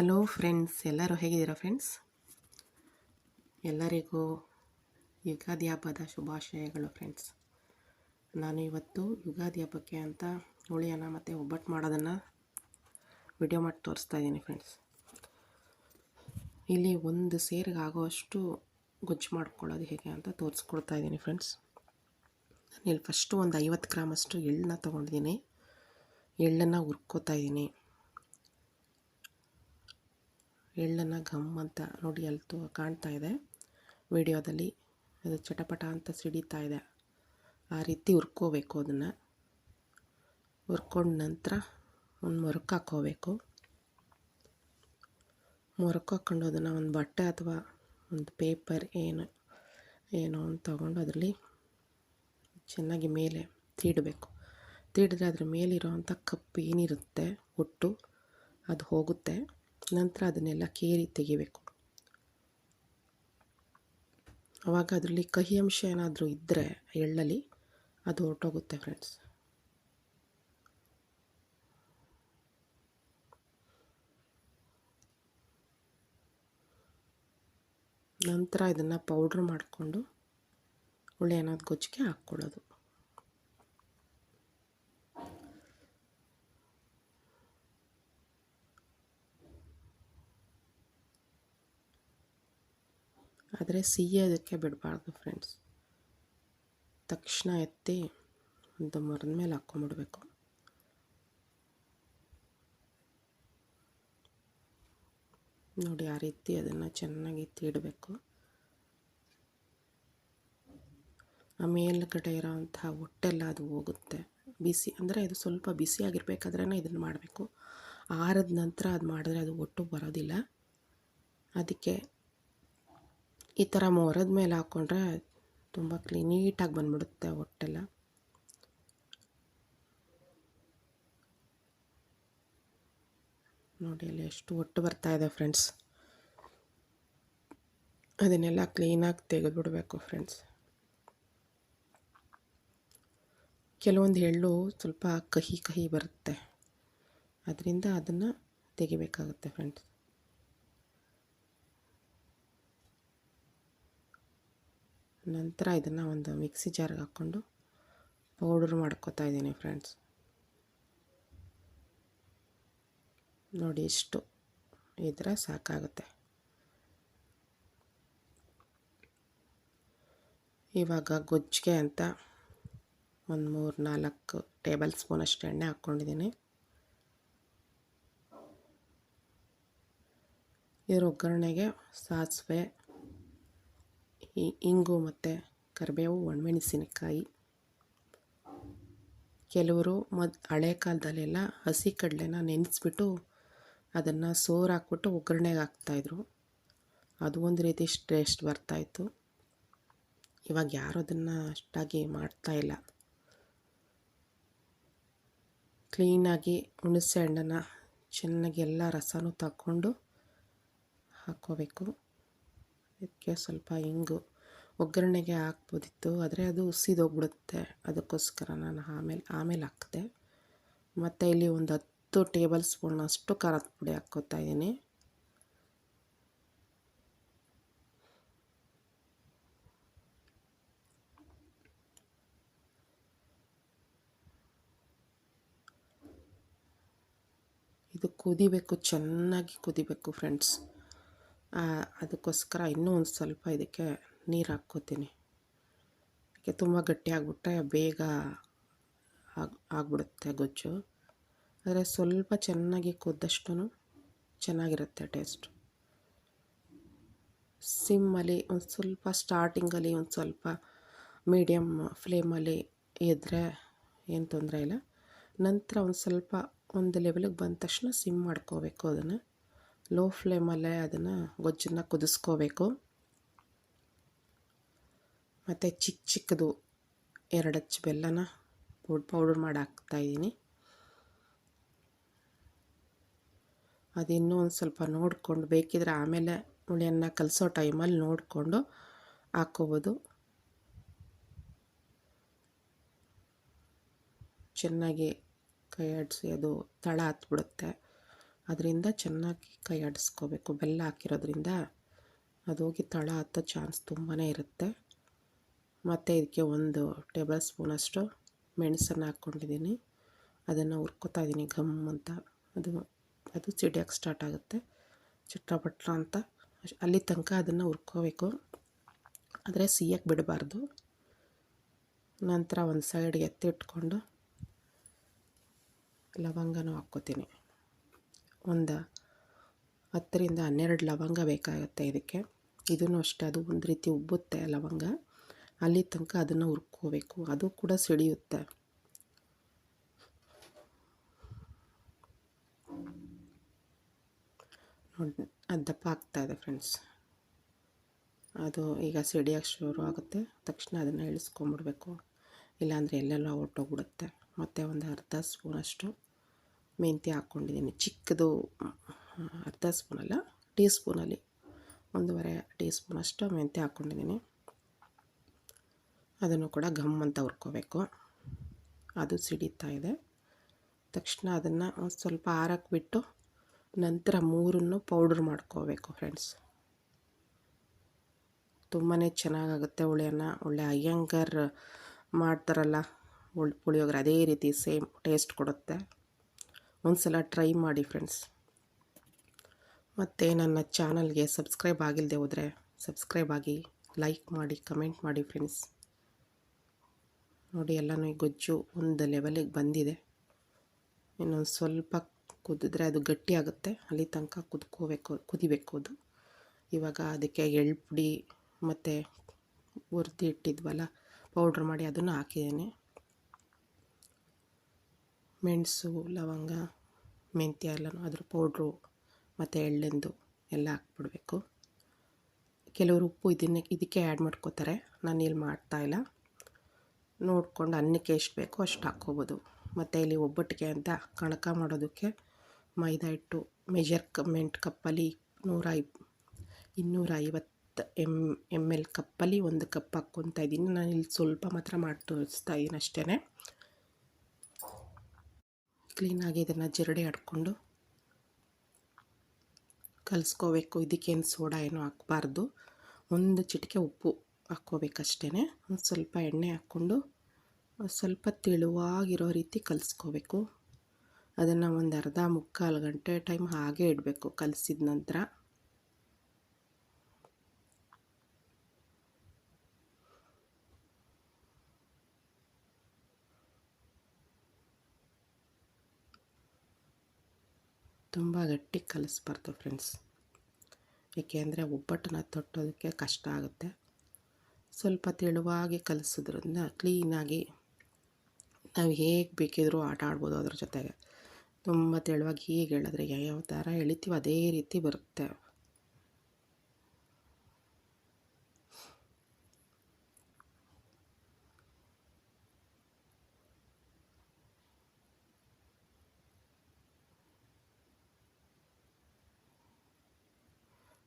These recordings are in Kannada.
ಹಲೋ ಫ್ರೆಂಡ್ಸ್, ಎಲ್ಲರೂ ಹೇಗಿದ್ದೀರಾ ಫ್ರೆಂಡ್ಸ್? ಎಲ್ಲರಿಗೂ ಯುಗಾದಿ ಹಬ್ಬದ ಶುಭಾಶಯಗಳು ಫ್ರೆಂಡ್ಸ್. ನಾನು ಇವತ್ತು ಯುಗಾದಿ ಹಬ್ಬಕ್ಕೆ ಅಂತ ಹುಳಿಯನ್ನು ಮತ್ತು ಒಬ್ಬಟ್ಟು ಮಾಡೋದನ್ನು ವಿಡಿಯೋ ಮಾಡಿ ತೋರಿಸ್ತಾ ಇದ್ದೀನಿ ಫ್ರೆಂಡ್ಸ್. ಇಲ್ಲಿ ಒಂದು ಸೇರಿಗೆ ಆಗೋವಷ್ಟು ಗೊಜ್ಜು ಮಾಡ್ಕೊಳ್ಳೋದು ಹೇಗೆ ಅಂತ ತೋರಿಸ್ಕೊಡ್ತಾ ಇದ್ದೀನಿ ಫ್ರೆಂಡ್ಸ್. ನಾನು ಇಲ್ಲಿ ಫಸ್ಟು ಒಂದು ಐವತ್ತು ಗ್ರಾಮಷ್ಟು ಎಳ್ಳನ್ನ ತೊಗೊಂಡಿದ್ದೀನಿ. ಎಳ್ಳನ್ನು ಹುರ್ಕೋತಾ ಇದ್ದೀನಿ. ಎಳ್ಳನ್ನು ಘಮ್ ಅಂತ ನೋಡಿ ಅಲ್ಲಿ ತು ಕಾಣ್ತಾ ಇದೆ. ವಿಡಿಯೋದಲ್ಲಿ ಅದು ಚಟಪಟ ಅಂತ ಸಿಡಿತಾ ಇದೆ. ಆ ರೀತಿ ಹುರ್ಕೋಬೇಕು ಅದನ್ನು. ಹುರ್ಕೊಂಡ ನಂತರ ಒಂದು ಮೊರಕ್ಕೆ ಹಾಕ್ಕೋಬೇಕು ಮೊರಕ್ಕೆ ಹಾಕ್ಕೊಂಡು ಅದನ್ನು ಒಂದು ಬಟ್ಟೆ ಅಥವಾ ಒಂದು ಪೇಪರ್ ಏನು ಏನು ಅಂತ ತೊಗೊಂಡು ಅದರಲ್ಲಿ ಚೆನ್ನಾಗಿ ಮೇಲೆ ತೀಡಬೇಕು. ತೀಡಿದ್ರೆ ಅದ್ರ ಮೇಲಿರೋವಂಥ ಕಪ್ಪು ಏನಿರುತ್ತೆ ಹುಟ್ಟು ಅದು ಹೋಗುತ್ತೆ. ನಂತರ ಅದನ್ನೆಲ್ಲ ಕೇರಿ ತೆಗಿಬೇಕು. ಆವಾಗ ಅದರಲ್ಲಿ ಕಹಿ ಅಂಶ ಏನಾದರೂ ಇದ್ದರೆ ಎಳ್ಳಲ್ಲಿ ಅದು ಹೊರಟೋಗುತ್ತೆ ಫ್ರೆಂಡ್ಸ್ ನಂತರ ಇದನ್ನು ಪೌಡ್ರ್ ಮಾಡಿಕೊಂಡು ಒಳ್ಳೆ ಏನಾದ್ರು ಗೊಜ್ಜಿಗೆ ಹಾಕ್ಕೊಳ್ಳೋದು. ಆದರೆ ಸಿಹಿಯೋದಕ್ಕೆ ಬಿಡಬಾರ್ದು ಫ್ರೆಂಡ್ಸ್ ತಕ್ಷಣ ಎತ್ತಿ ಒಂದು ಮರದ ಮೇಲೆ ಹಾಕ್ಕೊಂಬಿಡ್ಬೇಕು ನೋಡಿ ಆ ರೀತಿ ಅದನ್ನು ಚೆನ್ನಾಗಿ ತೀಡಬೇಕು. ಆ ಮೇಲ್ಗಡೆ ಇರೋವಂತಹ ಹೊಟ್ಟೆಲ್ಲ ಅದು ಹೋಗುತ್ತೆ. ಬಿಸಿ ಅಂದರೆ ಇದು ಸ್ವಲ್ಪ ಬಿಸಿಯಾಗಿರ್ಬೇಕಾದ್ರೆ ಇದನ್ನು ಮಾಡಬೇಕು. ಆರದ ನಂತರ ಅದು ಮಾಡಿದ್ರೆ ಅದು ಒಟ್ಟು ಬರೋದಿಲ್ಲ. ಅದಕ್ಕೆ ಈ ಥರ ಮೊರದ ಮೇಲೆ ಹಾಕ್ಕೊಂಡ್ರೆ ತುಂಬ ಕ್ಲೀನ್ ನೀಟಾಗಿ ಬಂದ್ಬಿಡುತ್ತೆ ಒಟ್ಟೆಲ್ಲ ನೋಡಿ ಅಲ್ಲಿ ಎಷ್ಟು ಒಟ್ಟು ಬರ್ತಾ ಇದೆ ಫ್ರೆಂಡ್ಸ್ ಅದನ್ನೆಲ್ಲ ಕ್ಲೀನಾಗಿ ತೆಗೆದುಬಿಡಬೇಕು ಫ್ರೆಂಡ್ಸ್ ಕೆಲವೊಂದು ಎಳ್ಳು ಸ್ವಲ್ಪ ಕಹಿ ಕಹಿ ಬರುತ್ತೆ. ಅದರಿಂದ ಅದನ್ನು ತೆಗಿಬೇಕಾಗುತ್ತೆ ಫ್ರೆಂಡ್ಸ್ ನಂತರ ಇದನ್ನು ಒಂದು ಮಿಕ್ಸಿ ಜಾರ್ಗೆ ಹಾಕ್ಕೊಂಡು ಪೌಡ್ರ್ ಮಾಡ್ಕೋತಾ ಇದ್ದೀನಿ ಫ್ರೆಂಡ್ಸ್. ನೋಡಿ ಇಷ್ಟು ಇದ್ರೆ ಸಾಕಾಗುತ್ತೆ. ಇವಾಗ ಗೊಜ್ಜಿಗೆ ಅಂತ ಒಂದು ಮೂರು ನಾಲ್ಕು ಟೇಬಲ್ ಸ್ಪೂನಷ್ಟು ಎಣ್ಣೆ ಹಾಕ್ಕೊಂಡಿದ್ದೀನಿ. ಇದ್ರ ಒಗ್ಗರಣೆಗೆ ಸಾಸಿವೆ ಇಂಗು ಮತ್ತು ಕರಿಬೇವು ಒಣಮೆಣಸಿನಕಾಯಿ ಕೆಲವರು ಮದ್, ಹಳೆ ಕಾಲದಲ್ಲೆಲ್ಲ ಹಸಿ ಕಡಲೆನ ನೆನೆಸ್ಬಿಟ್ಟು ಅದನ್ನು ಸೋರು ಹಾಕ್ಬಿಟ್ಟು ಒಗ್ಗರಣೆಗೆ ಹಾಕ್ತಾಯಿದ್ರು ಅದು ಒಂದು ರೀತಿ ಟೇಸ್ಟ್ ಬರ್ತಾಯಿತ್ತು ಇವಾಗ ಯಾರು ಅದನ್ನು ಅಷ್ಟಾಗಿ ಮಾಡ್ತಾಯಿಲ್ಲ ಕ್ಲೀನಾಗಿ ಹುಣಸೆ ಹಣ್ಣನ್ನು ಚೆನ್ನಾಗಿ ಎಲ್ಲ ರಸನೂ ತಗೊಂಡು ಹಾಕ್ಕೋಬೇಕು. ಇದಕ್ಕೆ ಸ್ವಲ್ಪ ಹಿಂಗು ಒಗ್ಗರಣೆಗೆ ಹಾಕ್ಬೋದಿತ್ತು, ಆದರೆ ಅದು ಸಿದೋಗ್ಬಿಡುತ್ತೆ ಅದಕ್ಕೋಸ್ಕರ ನಾನು ಆಮೇಲೆ ಆಮೇಲೆ ಹಾಕಿದೆ. ಮತ್ತು ಇಲ್ಲಿ ಒಂದು ಹತ್ತು ಟೇಬಲ್ ಸ್ಪೂನ್ ಅಷ್ಟು ಖಾರದ ಪುಡಿ ಹಾಕ್ಕೋತಾ ಇದ್ದೀನಿ. ಇದು ಕುದಿಬೇಕು, ಚೆನ್ನಾಗಿ ಕುದಿಬೇಕು, ಫ್ರೆಂಡ್ಸ್. ಅದಕ್ಕೋಸ್ಕರ ಇನ್ನೂ ಒಂದು ಸ್ವಲ್ಪ ಇದಕ್ಕೆ ನೀರು ಹಾಕ್ಕೋತೀನಿ. ಅದಕ್ಕೆ ತುಂಬ ಗಟ್ಟಿಯಾಗ್ಬಿಟ್ರೆ ಬೇಗ ಆಗಿ, ಆಗಿಬಿಡುತ್ತೆ ಗೊಜ್ಜು. ಆದರೆ ಸ್ವಲ್ಪ ಚೆನ್ನಾಗಿ ಕುದ್ದಷ್ಟು ಚೆನ್ನಾಗಿರುತ್ತೆ ಟೇಸ್ಟ್. ಸಿಮ್ಮಲ್ಲಿ ಒಂದು ಸ್ವಲ್ಪ ಸ್ಟಾರ್ಟಿಂಗಲ್ಲಿ ಒಂದು ಸ್ವಲ್ಪ ಮೀಡಿಯಮ್ ಫ್ಲೇಮಲ್ಲಿ ಇದ್ದರೆ ಏನು ತೊಂದರೆ ಇಲ್ಲ. ನಂತರ ಒಂದು ಸ್ವಲ್ಪ ಒಂದು ಲೆವೆಲಿಗೆ ಬಂದ ತಕ್ಷಣ ಸಿಮ್ ಮಾಡ್ಕೋಬೇಕು ಅದನ್ನು. ಲೋ ಫ್ಲೇಮಲ್ಲೇ ಅದನ್ನು ಗೊಜ್ಜನ್ನು ಕುದಿಸ್ಕೋಬೇಕು. ಮತ್ತು ಚಿಕ್ಕ ಚಿಕ್ಕದು ಎರಡು ಹಚ್ಚು ಬೆಲ್ಲನ ಪೌಡ್, ಪೌಡರ್ ಮಾಡಿ ಹಾಕ್ತಾಯಿದ್ದೀನಿ ಅದಿನ್ನೂ ಒಂದು ಸ್ವಲ್ಪ ನೋಡಿಕೊಂಡು ಬೇಕಿದ್ರೆ ಆಮೇಲೆ ಹುಳಿಯನ್ನು ಕಲಿಸೋ ಟೈಮಲ್ಲಿ ನೋಡಿಕೊಂಡು ಹಾಕ್ಕೋಬೋದು ಚೆನ್ನಾಗಿ ಕೈ ಆಡಿಸಿ ಅದು ತಳ ಹತ್ಬಿಡುತ್ತೆ. ಅದರಿಂದ ಚೆನ್ನಾಗಿ ಕೈ ಆಡಿಸ್ಕೋಬೇಕು. ಬೆಲ್ಲ ಹಾಕಿರೋದ್ರಿಂದ ಅದು ಹೋಗಿ ತಳ ಹತ್ತೋ ಚಾನ್ಸ್ ತುಂಬಾ ಇರುತ್ತೆ. ಮತ್ತು ಇದಕ್ಕೆ ಒಂದು ಟೇಬಲ್ ಸ್ಪೂನಷ್ಟು ಮೆಣಸನ್ನು ಹಾಕ್ಕೊಂಡಿದ್ದೀನಿ. ಅದನ್ನು ಹುರ್ಕೋತಾ ಇದ್ದೀನಿ ಘಮ್ ಅಂತ. ಅದು ಅದು ಸಿಡಿಯೋಕ್ಕೆ ಸ್ಟಾರ್ಟ್ ಆಗುತ್ತೆ. ಚಿಟ್ಟ ಅಂತ. ಅಲ್ಲಿ ತನಕ ಅದನ್ನು ಹುರ್ಕೋಬೇಕು. ಆದರೆ ಸಿಯಕ್ಕೆ ಬಿಡಬಾರ್ದು. ನಂತರ ಒಂದು ಸೈಡ್ಗೆ ಎತ್ತಿಟ್ಕೊಂಡು ಲವಂಗನೂ ಹಾಕ್ಕೋತೀನಿ. ಒಂದು ಹತ್ತರಿಂದ ಹನ್ನೆರಡು ಲವಂಗ ಬೇಕಾಗುತ್ತೆ ಇದಕ್ಕೆ. ಇದನ್ನು ಅಷ್ಟೇ, ಅದು ಒಂದು ರೀತಿ ಉಬ್ಬುತ್ತೆ ಲವಂಗ. ಅಲ್ಲಿ ತನಕ ಅದನ್ನು ಹುರ್ಕೋಬೇಕು. ಅದು ಕೂಡ ಸಿಡಿಯುತ್ತೆ. ನೋಡಿ, ಅದು ದಪ್ಪ ಇದೆ ಫ್ರೆಂಡ್ಸ್. ಅದು ಈಗ ಸಿಡಿಯೋಕ್ಕೆ ಶುರು ಆಗುತ್ತೆ. ತಕ್ಷಣ ಅದನ್ನು ಇಳಿಸ್ಕೊಂಬಿಡ್ಬೇಕು. ಇಲ್ಲಾಂದರೆ ಎಲ್ಲೆಲ್ಲ ಹೊಟ್ಟೋಗ್ಬಿಡುತ್ತೆ ಮತ್ತು ಒಂದು ಅರ್ಧ ಸ್ಪೂನಷ್ಟು ಮೆಂತ್ಯ ಹಾಕ್ಕೊಂಡಿದ್ದೀನಿ. ಚಿಕ್ಕದು ಅರ್ಧ ಸ್ಪೂನಲ್ಲ ಟೀ ಸ್ಪೂನಲ್ಲಿ ಒಂದೂವರೆ ಟೀ ಸ್ಪೂನಷ್ಟು ಮೆಂತ್ಯ ಹಾಕ್ಕೊಂಡಿದ್ದೀನಿ. ಅದನ್ನು ಕೂಡ ಘಮ್ ಅಂತ ಹುರ್ಕೋಬೇಕು. ಅದು ಸಿಡಿತಾ ಇದೆ. ತಕ್ಷಣ ಅದನ್ನು ಸ್ವಲ್ಪ ಆರಕ್ಕೆ ಬಿಟ್ಟು ನಂತರ ಮೂರನ್ನು ಪೌಡ್ರ್ ಮಾಡ್ಕೋಬೇಕು ಫ್ರೆಂಡ್ಸ್ ತುಂಬಾ ಚೆನ್ನಾಗಾಗುತ್ತೆ ಹುಳಿಯನ್ನು. ಒಳ್ಳೆ ಅಯ್ಯಂಗರ್ ಮಾಡ್ತಾರಲ್ಲ ಪುಳಿಯೋಗರೆ, ಅದೇ ರೀತಿ ಸೇಮ್ ಟೇಸ್ಟ್ ಕೊಡುತ್ತೆ. ಒಂದು ಸಲ ಟ್ರೈ ಮಾಡಿ ಫ್ರೆಂಡ್ಸ್. ಮತ್ತು ನನ್ನ ಚಾನಲ್ಗೆ ಸಬ್ಸ್ಕ್ರೈಬ್ ಆಗಿಲ್ಲದೆ ಹೋದರೆ ಸಬ್ಸ್ಕ್ರೈಬ್ ಆಗಿ, ಲೈಕ್ ಮಾಡಿ, ಕಮೆಂಟ್ ಮಾಡಿ ಫ್ರೆಂಡ್ಸ್. ನೋಡಿ, ಎಲ್ಲನೂ ಈ ಗೊಜ್ಜು ಒಂದು ಲೆವೆಲಿಗೆ ಬಂದಿದೆ. ಇನ್ನೊಂದು ಸ್ವಲ್ಪ ಕುದಿದ್ರೆ ಅದು ಗಟ್ಟಿ ಆಗುತ್ತೆ. ಅಲ್ಲಿ ತನಕ ಕುದ್ಕೋಬೇಕು, ಕುದಿಬೇಕು ಅದು. ಇವಾಗ ಅದಕ್ಕೆ ಎಳ್ಳು ಪುಡಿ ಮತ್ತು ಹುರ್ದು ಇಟ್ಟಿದ್ವಲ್ಲ, ಪೌಡ್ರ್ ಮಾಡಿ ಅದನ್ನು ಹಾಕಿದ್ದೀನಿ. ಮೆಣಸು, ಲವಂಗ, ಮೆಂತ್ಯ ಎಲ್ಲನೂ ಅದ್ರ ಪೌಡ್ರು ಮತ್ತು ಎಳ್ಳೆಂದು ಎಲ್ಲ ಹಾಕ್ಬಿಡ್ಬೇಕು. ಕೆಲವರು ಉಪ್ಪು ಇದನ್ನೇ ಇದಕ್ಕೆ ಆ್ಯಡ್ ಮಾಡ್ಕೋತಾರೆ. ನಾನು ಇಲ್ಲಿ ಮಾಡ್ತಾಯಿಲ್ಲ ನೋಡ್ಕೊಂಡು ಅನ್ನಕ್ಕೆ ಎಷ್ಟು ಬೇಕೋ ಅಷ್ಟು ಹಾಕ್ಕೋಬೋದು. ಮತ್ತು ಇಲ್ಲಿ ಒಬ್ಬಟ್ಟಿಗೆ ಅಂತ ಕಣಕ ಮಾಡೋದಕ್ಕೆ ಮೈದಾ ಹಿಟ್ಟು ಮೆಜರ್ಮೆಂಟ್ ಕಪ್ಪಲ್ಲಿ ನೂರ ಇಪ್ ಇನ್ನೂರ ಐವತ್ತು ಎಂ ಎಂ ಎಲ್ ಕಪ್ಪಲ್ಲಿ ಒಂದು ಕಪ್ ಹಾಕ್ಕೊತಾ ಇದ್ದೀನಿ ನಾನು ಇಲ್ಲಿ ಸ್ವಲ್ಪ ಮಾತ್ರ ಮಾಡಿ ತೋರಿಸ್ತಾ ಇದ್ದೀನಿ ಅಷ್ಟೇ ಕ್ಲೀನಾಗಿ ಇದನ್ನು ಜಿರಡಿ ಆಡಿಕೊಂಡು ಕಲಿಸ್ಕೋಬೇಕು. ಇದಕ್ಕೇನು ಸೋಡಾ ಏನೂ ಹಾಕ್ಬಾರ್ದು. ಒಂದು ಚಿಟಿಕೆ ಉಪ್ಪು ಹಾಕ್ಕೋಬೇಕಷ್ಟೇ ಒಂದು ಸ್ವಲ್ಪ ಎಣ್ಣೆ ಹಾಕ್ಕೊಂಡು ಸ್ವಲ್ಪ ತೆಳುವಾಗಿರೋ ರೀತಿ ಕಲಿಸ್ಕೋಬೇಕು. ಅದನ್ನು ಒಂದು ಅರ್ಧ ಮುಕ್ಕಾಲು ಗಂಟೆ ಟೈಮ್ ಹಾಗೆ ಇಡಬೇಕು ಕಲಸಿದ ನಂತರ. ತುಂಬ ಗಟ್ಟಿ ಕಲಿಸ್ಬಾರ್ದು ಫ್ರೆಂಡ್ಸ್ ಏಕೆಂದರೆ ಒಬ್ಬಟ್ಟನ್ನ ತೊಟ್ಟೋದಕ್ಕೆ ಕಷ್ಟ ಆಗುತ್ತೆ. ಸ್ವಲ್ಪ ತೆಳುವಾಗಿ ಕಲಿಸೋದ್ರಿಂದ ಕ್ಲೀನಾಗಿ ನಾವು ಹೇಗೆ ಬೇಕಿದ್ರೂ ಆಟ ಆಡ್ಬೋದು ಅದ್ರ ಜೊತೆಗೆ. ತುಂಬ ತೆಳುವಾಗಿ ಹೀಗೆ ಹೇಳಿದ್ರೆ ಯಾವ ಥರ ಎಳಿತೀವಿ ಅದೇ ರೀತಿ ಬರುತ್ತೆ.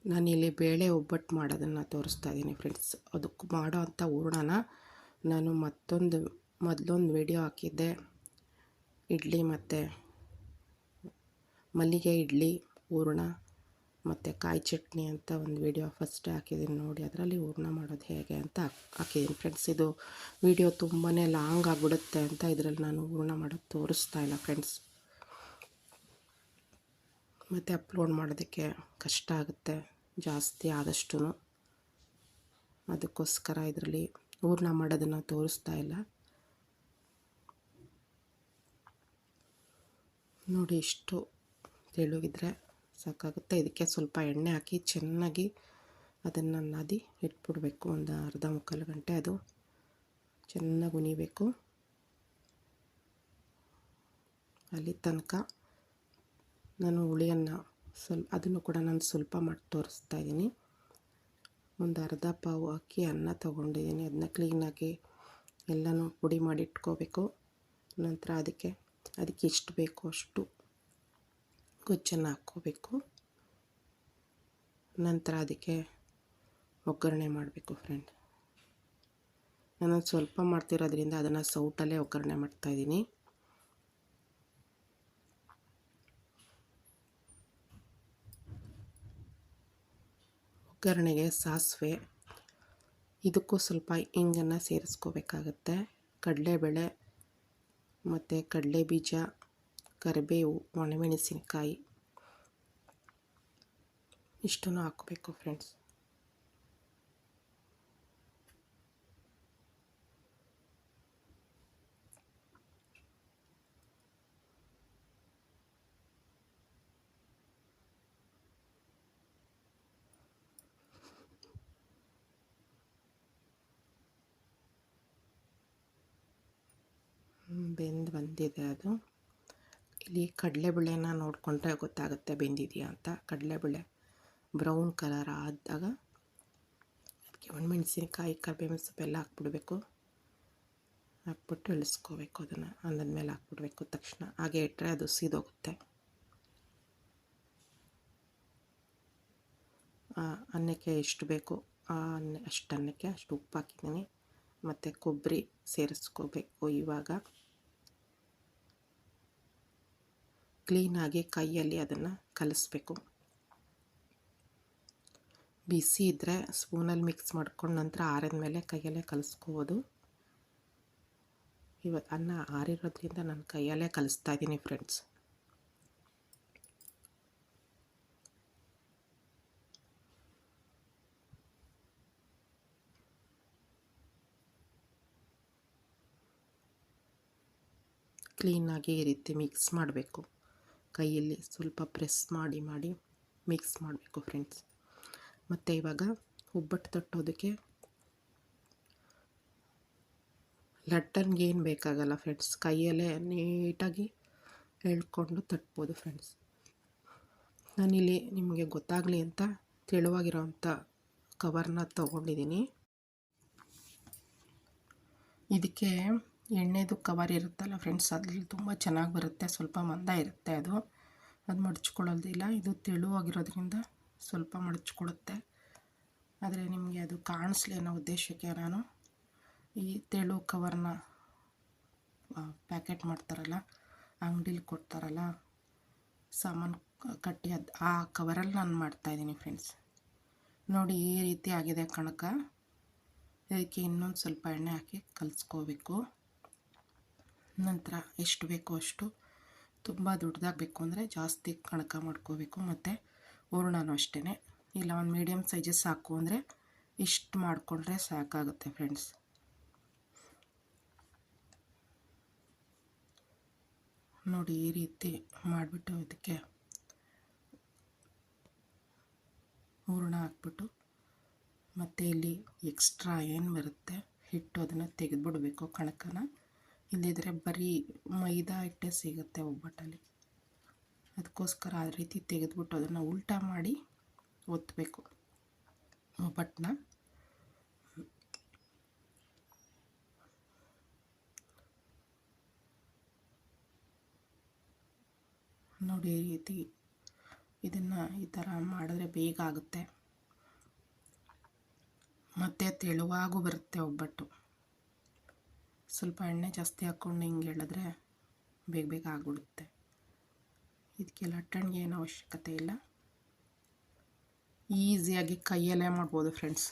ನಾನಿಲ್ಲಿ ಬೇಳೆ ಒಬ್ಬಟ್ಟು ಮಾಡೋದನ್ನು ತೋರಿಸ್ತಾ ಇದ್ದೀನಿ ಫ್ರೆಂಡ್ಸ್. ಅದಕ್ಕೆ ಮಾಡೋ ಅಂಥ ಹೂರ್ಣನ ನಾನು ಮತ್ತೊಂದು, ಮೊದಲೊಂದು ವಿಡಿಯೋ ಹಾಕಿದ್ದೆ. ಇಡ್ಲಿ ಮತ್ತು ಮಲ್ಲಿಗೆ ಇಡ್ಲಿ, ಹೂರ್ಣ ಮತ್ತು ಕಾಯಿ ಚಟ್ನಿ ಅಂತ ಒಂದು ವಿಡಿಯೋ ಫಸ್ಟ್ ಹಾಕಿದ್ದೀನಿ ನೋಡಿ. ಅದರಲ್ಲಿ ಹೂರ್ಣ ಮಾಡೋದು ಹೇಗೆ ಅಂತ ಹಾಕಿದ್ದೀನಿ ಫ್ರೆಂಡ್ಸ್. ಇದು ವಿಡಿಯೋ ತುಂಬಾ ಲಾಂಗ್ ಆಗಿಬಿಡುತ್ತೆ ಅಂತ ಇದರಲ್ಲಿ ನಾನು ಹೂರ್ಣ ಮಾಡೋದು ತೋರಿಸ್ತಾ ಇಲ್ಲ ಫ್ರೆಂಡ್ಸ್. ಮತ್ತು ಅಪ್ಲೋಡ್ ಮಾಡೋದಕ್ಕೆ ಕಷ್ಟ ಆಗುತ್ತೆ. ಜಾಸ್ತಿ ಆದಷ್ಟು ಅದಕ್ಕೋಸ್ಕರ ಇದರಲ್ಲಿ ಹೂರ್ಣ ಮಾಡೋದನ್ನು ತೋರಿಸ್ತಾ ಇಲ್ಲ. ನೋಡಿ ಇಷ್ಟು ತೆಳುಗಿದ್ರೆ ಸಾಕಾಗುತ್ತೆ. ಇದಕ್ಕೆ ಸ್ವಲ್ಪ ಎಣ್ಣೆ ಹಾಕಿ ಚೆನ್ನಾಗಿ ಅದನ್ನು ನಾದಿ ಇಟ್ಬಿಡಬೇಕು. ಒಂದು ಅರ್ಧ ಮುಕ್ಕಾಲು ಗಂಟೆ ಅದು ಚೆನ್ನಾಗಿ ಉನಿಬೇಕು ಅಲ್ಲಿ ತನಕ ನಾನು ಹುಳಿಯನ್ನು ಸ್ವಲ್ಪ ಅದನ್ನು ಕೂಡ ನಾನು ಸ್ವಲ್ಪ ಮಾಡಿ ತೋರಿಸ್ತಾ ಇದ್ದೀನಿ. ಒಂದು ಅರ್ಧ ಪಾವು ಅಕ್ಕಿ, ಅನ್ನ ತೊಗೊಂಡಿದ್ದೀನಿ. ಅದನ್ನ ಕ್ಲೀನಾಗಿ ಎಲ್ಲನೂ ಪುಡಿ ಮಾಡಿ ಇಟ್ಕೋಬೇಕು. ನಂತರ ಅದಕ್ಕೆ ಅದಕ್ಕೆ ಎಷ್ಟು ಬೇಕೋ ಅಷ್ಟು ಗೊಜ್ಜನ್ನು ಹಾಕ್ಕೋಬೇಕು. ನಂತರ ಅದಕ್ಕೆ ಒಗ್ಗರಣೆ ಮಾಡಬೇಕು ಫ್ರೆಂಡ್ ನಾನು ಸ್ವಲ್ಪ ಮಾಡ್ತಿರೋದ್ರಿಂದ ಅದನ್ನು ಸೌಟಲ್ಲೇ ಒಗ್ಗರಣೆ ಮಾಡ್ತಾಯಿದ್ದೀನಿ ಒಗ್ಗರಣೆಗೆ ಸಾಸಿವೆ, ಇದಕ್ಕೂ ಸ್ವಲ್ಪ ಹಿಂಗನ್ನು ಸೇರಿಸ್ಕೋಬೇಕಾಗತ್ತೆ. ಕಡಲೆಬೇಳೆ ಮತ್ತು ಕಡಲೆ ಬೀಜ ಕರಿಬೇವು, ಒಣಮೆಣಸಿನಕಾಯಿ, ಇಷ್ಟನ್ನು ಹಾಕಬೇಕು ಫ್ರೆಂಡ್ಸ್ ಬೆಂದು ಬಂದಿದೆ ಅದು. ಇಲ್ಲಿ ಕಡಲೆಬೇಳೆನ ನೋಡಿಕೊಂಡ್ರೆ ಗೊತ್ತಾಗುತ್ತೆ ಬೆಂದಿದೆಯಾ ಅಂತ. ಕಡಲೆಬೇಳೆ ಬ್ರೌನ್ ಕಲರ್ ಆದಾಗ ಅದಕ್ಕೆ ಒಣಮೆಣಸಿನ್ಕಾಯಿ, ಕರಿಬೇವಿನ ಸೊಪ್ಪೆಲ್ಲ ಹಾಕ್ಬಿಡ್ಬೇಕು. ಹಾಕ್ಬಿಟ್ಟು ಇಳಿಸ್ಕೋಬೇಕು ಅದನ್ನು. ಅನ್ನದ ಮೇಲೆ ಹಾಕ್ಬಿಡ್ಬೇಕು ತಕ್ಷಣ. ಹಾಗೆ ಇಟ್ಟರೆ ಅದು ಸೀದೋಗುತ್ತೆ. ಅನ್ನಕ್ಕೆ ಎಷ್ಟು ಬೇಕು? ಆ ಅನ್ನ ಅಷ್ಟು ಅನ್ನಕ್ಕೆ ಅಷ್ಟು ಉಪ್ಪು ಹಾಕಿದ್ದೀನಿ. ಮತ್ತು ಕೊಬ್ಬರಿ ಸೇರಿಸ್ಕೋಬೇಕು ಇವಾಗ. ಕ್ಲೀನಾಗಿ ಕೈಯಲ್ಲಿ ಅದನ್ನು ಕಲಿಸ್ಬೇಕು. ಬಿಸಿ ಇದ್ದರೆ ಸ್ಪೂನಲ್ಲಿ ಮಿಕ್ಸ್ ಮಾಡ್ಕೊಂಡು ನಂತರ ಆರಿದ ಮೇಲೆ ಕೈಯಲ್ಲೇ ಕಲಿಸ್ಕೋಬೋದು. ಇವತ್ತು ಅನ್ನ ಆರಿರೋದ್ರಿಂದ ನಾನು ಕೈಯಲ್ಲೇ ಕಲಿಸ್ತಾ ಇದ್ದೀನಿ ಫ್ರೆಂಡ್ಸ್. ಕ್ಲೀನಾಗಿ ಈ ರೀತಿ ಮಿಕ್ಸ್ ಮಾಡಬೇಕು. ಕೈಯಲ್ಲಿ ಸ್ವಲ್ಪ ಪ್ರೆಸ್ ಮಾಡಿ ಮಾಡಿ ಮಿಕ್ಸ್ ಮಾಡಬೇಕು ಫ್ರೆಂಡ್ಸ್ ಮತ್ತು ಇವಾಗ ಒಬ್ಬಟ್ಟು ತಟ್ಟೋದಕ್ಕೆ ಲಟ್ಟನ್ಗೆ ಏನು ಬೇಕಾಗಲ್ಲ ಫ್ರೆಂಡ್ಸ್ ಕೈಯಲ್ಲೇ ನೀಟಾಗಿ ಎಳ್ಕೊಂಡು ತಟ್ಬೋದು ಫ್ರೆಂಡ್ಸ್ ನಾನಿಲ್ಲಿ ನಿಮಗೆ ಗೊತ್ತಾಗಲಿ ಅಂತ ತೆಳುವಾಗಿರೋವಂಥ ಕವರ್ನ ತಗೊಂಡಿದ್ದೀನಿ. ಇದಕ್ಕೆ ಎಣ್ಣೆದು ಕವರ್ ಇರುತ್ತಲ್ಲ ಫ್ರೆಂಡ್ಸ್ ಅದ್ರಲ್ಲಿ ತುಂಬ ಚೆನ್ನಾಗಿ ಬರುತ್ತೆ, ಸ್ವಲ್ಪ ಮಂದ ಇರುತ್ತೆ ಅದು. ಅದು ಮಡಚ್ಕೊಳ್ಳೋದಿಲ್ಲ ಇದು ತೆಳುವಾಗಿರೋದ್ರಿಂದ ಸ್ವಲ್ಪ ಮಡಚ್ಕೊಡುತ್ತೆ ಆದರೆ ನಿಮಗೆ ಅದು ಕಾಣಿಸ್ಲಿ ಅನ್ನೋ ಉದ್ದೇಶಕ್ಕೆ ನಾನು ಈ ತೆಳು ಕವರ್ನ ಪ್ಯಾಕೆಟ್ ಮಾಡ್ತಾರಲ್ಲ, ಅಂಗಡೀಲಿ ಕೊಡ್ತಾರಲ್ಲ, ಸಾಮಾನು ಕಟ್ಟಿ ಅದು, ಆ ಕವರಲ್ಲಿ ನಾನು ಮಾಡ್ತಾಯಿದ್ದೀನಿ ಫ್ರೆಂಡ್ಸ್ ನೋಡಿ ಈ ರೀತಿ ಆಗಿದೆ ಕಣಕ ಇದಕ್ಕೆ ಇನ್ನೊಂದು ಸ್ವಲ್ಪ ಎಣ್ಣೆ ಹಾಕಿ ಕಲಿಸ್ಕೋಬೇಕು. ನಂತರ ಎಷ್ಟು ಬೇಕೋ ಅಷ್ಟು ತುಂಬ ದೊಡ್ಡದಾಗಬೇಕು ಅಂದರೆ ಜಾಸ್ತಿ ಕಣಕ ಮಾಡ್ಕೋಬೇಕು. ಮತ್ತು ಹೂರ್ಣನೂ ಅಷ್ಟೇ ಇಲ್ಲ, ಒಂದು ಮೀಡಿಯಮ್ ಸೈಜಸ್ ಸಾಕು ಅಂದರೆ ಇಷ್ಟು ಮಾಡಿಕೊಂಡ್ರೆ ಸಾಕಾಗುತ್ತೆ ಫ್ರೆಂಡ್ಸ್ ನೋಡಿ, ಈ ರೀತಿ ಮಾಡಿಬಿಟ್ಟು ಇದಕ್ಕೆ ಹೂರ್ಣ ಹಾಕ್ಬಿಟ್ಟು ಮತ್ತು ಇಲ್ಲಿ ಎಕ್ಸ್ಟ್ರಾ ಏನು ಬರುತ್ತೆ, ಹಿಟ್ಟು ಅದನ್ನು ತೆಗೆದುಬಿಡ್ಬೇಕು ಕಣಕನ. ಇಲ್ಲದಿದ್ದರೆ ಬರೀ ಮೈದಾ ಹಿಟ್ಟೆ ಸಿಗುತ್ತೆ ಒಬ್ಬಟ್ಟಲ್ಲಿ. ಅದಕ್ಕೋಸ್ಕರ ಆ ರೀತಿ ತೆಗೆದುಬಿಟ್ಟು ಅದನ್ನು ಉಲ್ಟಾ ಮಾಡಿ ಒತ್ತಬೇಕು ಒಬ್ಬಟ್ಟನ್ನ. ನೋಡಿ ಈ ರೀತಿ ಇದನ್ನು ಈ ಥರ ಮಾಡಿದ್ರೆ ಬೇಗ ಆಗುತ್ತೆ. ಮತ್ತು ತೆಳುವಾಗೂ ಬರುತ್ತೆ ಒಬ್ಬಟ್ಟು. ಸ್ವಲ್ಪ ಎಣ್ಣೆ ಜಾಸ್ತಿ ಹಾಕ್ಕೊಂಡು ಹಿಂಗೆ ಹೇಳಿದ್ರೆ ಬೇಗ ಬೇಗ ಆಗಿಬಿಡುತ್ತೆ. ಇದಕ್ಕೆ ಲಟ್ಟಣಿಗೆ ಏನು ಅವಶ್ಯಕತೆ ಇಲ್ಲ. ಈಸಿಯಾಗಿ ಕೈಯಲ್ಲೇ ಮಾಡ್ಬೋದು ಫ್ರೆಂಡ್ಸ್.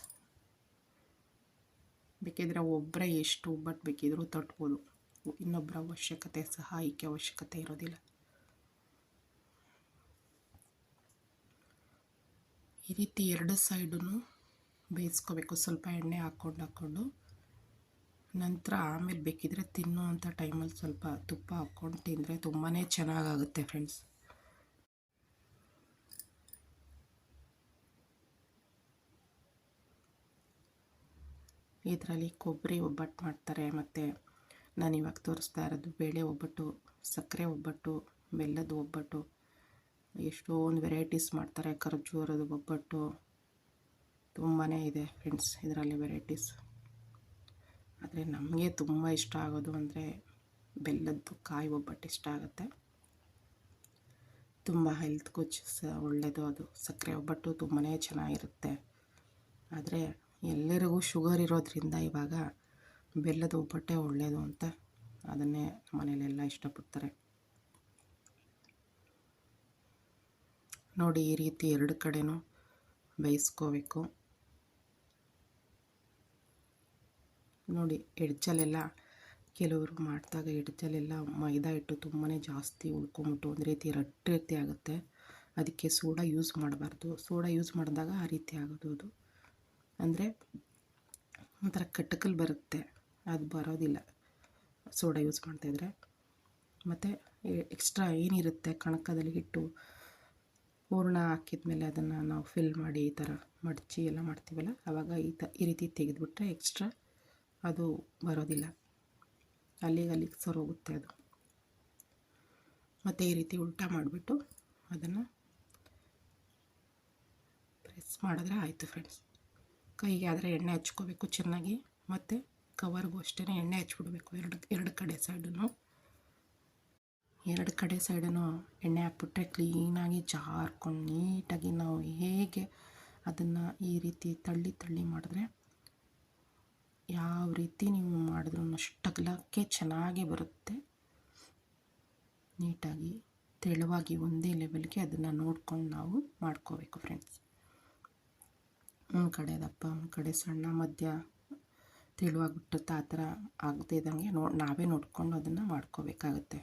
ಬೇಕಿದ್ರೆ ಒಬ್ಬರೇ ಎಷ್ಟು ಒಬ್ಬಟ್ಟು ಬೇಕಿದ್ರೂ ತಟ್ಬೋದು. ಇನ್ನೊಬ್ಬರ ಅವಶ್ಯಕತೆ, ಸಹಾಯಕ್ಕೆ ಅವಶ್ಯಕತೆ ಇರೋದಿಲ್ಲ. ಈ ರೀತಿ ಎರಡು ಸೈಡೂ ಬೇಯಿಸ್ಕೋಬೇಕು. ಸ್ವಲ್ಪ ಎಣ್ಣೆ ಹಾಕ್ಕೊಂಡು ಹಾಕ್ಕೊಂಡು ನಂತರ ಆಮೇಲೆ ಬೇಕಿದ್ರೆ ತಿನ್ನೋ ಅಂಥ ಟೈಮಲ್ಲಿ ಸ್ವಲ್ಪ ತುಪ್ಪ ಹಾಕ್ಕೊಂಡು ತಿಂದರೆ ತುಂಬಾ ಚೆನ್ನಾಗಾಗುತ್ತೆ ಫ್ರೆಂಡ್ಸ್ ಇದರಲ್ಲಿ ಕೊಬ್ಬರಿ ಒಬ್ಬಟ್ಟು ಮಾಡ್ತಾರೆ ಮತ್ತು ನಾನು ಇವಾಗ ತೋರಿಸ್ತಾ ಇರೋದು ಬೇಳೆ ಒಬ್ಬಟ್ಟು, ಸಕ್ಕರೆ ಒಬ್ಬಟ್ಟು, ಬೆಲ್ಲದ ಒಬ್ಬಟ್ಟು, ಎಷ್ಟೊಂದು ವೆರೈಟೀಸ್ ಮಾಡ್ತಾರೆ ಖರ್ಜೂರದ ಒಬ್ಬಟ್ಟು ತುಂಬಾ ಇದೆ ಫ್ರೆಂಡ್ಸ್ ಇದರಲ್ಲಿ ವೆರೈಟೀಸ್ ಆದರೆ ನಮಗೆ ತುಂಬ ಇಷ್ಟ ಆಗೋದು ಅಂದರೆ ಬೆಲ್ಲದ್ದು ಕಾಯಿ ಒಬ್ಬಟ್ಟು ಇಷ್ಟ ಆಗುತ್ತೆ. ತುಂಬ ಹೆಲ್ತ್ಗೂ ಸಹ ಒಳ್ಳೆಯದು ಅದು. ಸಕ್ಕರೆ ಒಬ್ಬಟ್ಟು ತುಂಬಾ ಚೆನ್ನಾಗಿರುತ್ತೆ. ಆದರೆ ಎಲ್ಲರಿಗೂ ಶುಗರ್ ಇರೋದ್ರಿಂದ ಇವಾಗ ಬೆಲ್ಲದ ಒಬ್ಬಟ್ಟೆ ಒಳ್ಳೆಯದು ಅಂತ ಅದನ್ನೇ ಮನೇಲೆಲ್ಲ ಇಷ್ಟಪಡ್ತಾರೆ. ನೋಡಿ ಈ ರೀತಿ ಎರಡು ಕಡೆನೂ ಬೇಯಿಸ್ಕೋಬೇಕು. ನೋಡಿ ಎಡ್ಚಲೆಲ್ಲ ಕೆಲವರು ಮಾಡಿದಾಗ ಎಡ್ಜಲ್ಲೆಲ್ಲ ಮೈದಾ ಹಿಟ್ಟು ತುಂಬಾ ಜಾಸ್ತಿ ಉಳ್ಕೊಂಬಿಟ್ಟು ಒಂದು ರೀತಿ ರಟ್ಟಿ ರೀತಿ ಆಗುತ್ತೆ. ಅದಕ್ಕೆ ಸೋಡಾ ಯೂಸ್ ಮಾಡಬಾರ್ದು. ಸೋಡಾ ಯೂಸ್ ಮಾಡಿದಾಗ ಆ ರೀತಿ ಆಗೋದು ಅದು. ಅಂದರೆ ಒಂಥರ ಕಟ್ಟಕಲ್ ಬರುತ್ತೆ. ಅದು ಬರೋದಿಲ್ಲ. ಸೋಡಾ ಯೂಸ್ ಮಾಡ್ತಾಯಿದ್ರೆ ಮತ್ತು ಎಕ್ಸ್ಟ್ರಾ ಏನಿರುತ್ತೆ? ಕಣಕದಲ್ಲಿ ಹಿಟ್ಟು ಹೂರ್ಣ ಹಾಕಿದ ಮೇಲೆ ಅದನ್ನು ನಾವು ಫಿಲ್ ಮಾಡಿ ಈ ಥರ ಮಡಚಿ ಎಲ್ಲ ಮಾಡ್ತೀವಲ್ಲ ಆವಾಗ ಈ ತ ಈ ರೀತಿ ತೆಗೆದುಬಿಟ್ರೆ ಎಕ್ಸ್ಟ್ರಾ ಅದು ಬರೋದಿಲ್ಲ. ಅಲ್ಲಿಗೆ ಅಲ್ಲಿಗೆ ಸರೋಗುತ್ತೆ ಅದು. ಮತ್ತು ಈ ರೀತಿ ಉಲ್ಟಾ ಮಾಡಿಬಿಟ್ಟು ಅದನ್ನು ಪ್ರೆಸ್ ಮಾಡಿದ್ರೆ ಆಯಿತು ಫ್ರೆಂಡ್ಸ್. ಕೈಗೆ ಆದರೆ ಎಣ್ಣೆ ಹಚ್ಕೋಬೇಕು ಚೆನ್ನಾಗಿ. ಮತ್ತು ಕವರ್ಗೂ ಅಷ್ಟೇ ಎಣ್ಣೆ ಹಚ್ಬಿಡ್ಬೇಕು ಎರಡು ಎರಡು ಕಡೆ ಸೈಡನ್ನು. ಎರಡು ಕಡೆ ಸೈಡನ್ನು ಎಣ್ಣೆ ಹಾಕ್ಬಿಟ್ರೆ ಕ್ಲೀನಾಗಿ ಜಾರ್ಕೊಂಡು ನೀಟಾಗಿ ನಾವು ಹೇಗೆ ಅದನ್ನು ಈ ರೀತಿ ತಳ್ಳಿ ತಳ್ಳಿ ಮಾಡಿದ್ರೆ ಯಾವ ರೀತಿ ನೀವು ಮಾಡಿದ್ರು ಅಷ್ಟು ಅಗಲಕ್ಕೆ ಚೆನ್ನಾಗಿ ಬರುತ್ತೆ. ನೀಟಾಗಿ, ತೆಳುವಾಗಿ ಒಂದೇ ಲೆವೆಲ್ಗೆ ಅದನ್ನು ನೋಡ್ಕೊಂಡು ನಾವು ಮಾಡ್ಕೋಬೇಕು ಫ್ರೆಂಡ್ಸ್ ಒಂದು ಕಡೆ ದಪ್ಪ, ಒಂದು ಕಡೆ ಸಣ್ಣ, ಮಧ್ಯ ತೆಳುವಾಗಿಬಿಟ್ಟುತ್ತೆ ಆ ಥರ ಆಗದೇ ಇದ್ದಂಗೆ ನೋ, ನಾವೇ ನೋಡ್ಕೊಂಡು ಅದನ್ನು ಮಾಡ್ಕೋಬೇಕಾಗತ್ತೆ.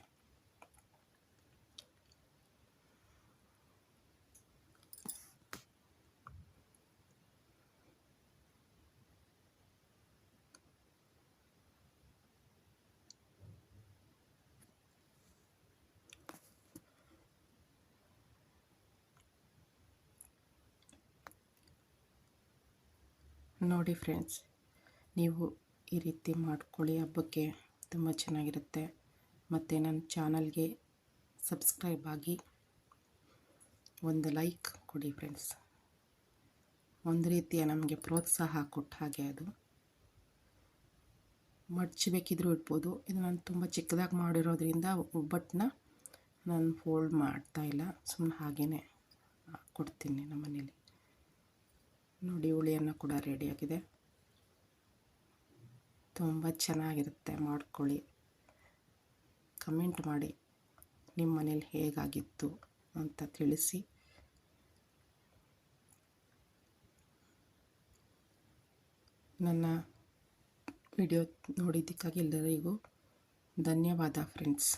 ನೋಡಿ ಫ್ರೆಂಡ್ಸ್ ನೀವು ಈ ರೀತಿ ಮಾಡ್ಕೊಳ್ಳಿ. ಹಬ್ಬಕ್ಕೆ ತುಂಬ ಚೆನ್ನಾಗಿರುತ್ತೆ. ಮತ್ತು ನನ್ನ ಚಾನಲ್ಗೆ ಸಬ್ಸ್ಕ್ರೈಬ್ ಆಗಿ ಒಂದು ಲೈಕ್ ಕೊಡಿ ಫ್ರೆಂಡ್ಸ್ ಒಂದು ರೀತಿಯ ನಮಗೆ ಪ್ರೋತ್ಸಾಹ ಕೊಟ್ಟ ಹಾಗೆ ಅದು. ಮಡ್ಚಬೇಕಿದ್ರೂ ಇಡ್ಬೋದು. ಇದು ನಾನು ತುಂಬ ಚಿಕ್ಕದಾಗಿ ಮಾಡಿರೋದ್ರಿಂದ ಒಬ್ಬಟ್ಟನ್ನ ನಾನು ಫೋಲ್ಡ್ ಮಾಡ್ತಾಯಿಲ್ಲ ಸುಮ್ಮನೆ ಹಾಗೇ ಕೊಡ್ತೀನಿ ನಮ್ಮ ಮನೇಲಿ ನೋಡಿ ಹುಳಿಯನ್ನು ಕೂಡ ರೆಡಿಯಾಗಿದೆ ತುಂಬ ಚೆನ್ನಾಗಿರುತ್ತೆ, ಮಾಡ್ಕೊಳ್ಳಿ. ಕಮೆಂಟ್ ಮಾಡಿ. ನಿಮ್ಮ ಮನೇಲಿ ಹೇಗಾಗಿತ್ತು ಅಂತ ತಿಳಿಸಿ. ನನ್ನ ವಿಡಿಯೋ ನೋಡಿದ್ದಕ್ಕಾಗಿ ಎಲ್ಲರಿಗೂ ಧನ್ಯವಾದ ಫ್ರೆಂಡ್ಸ್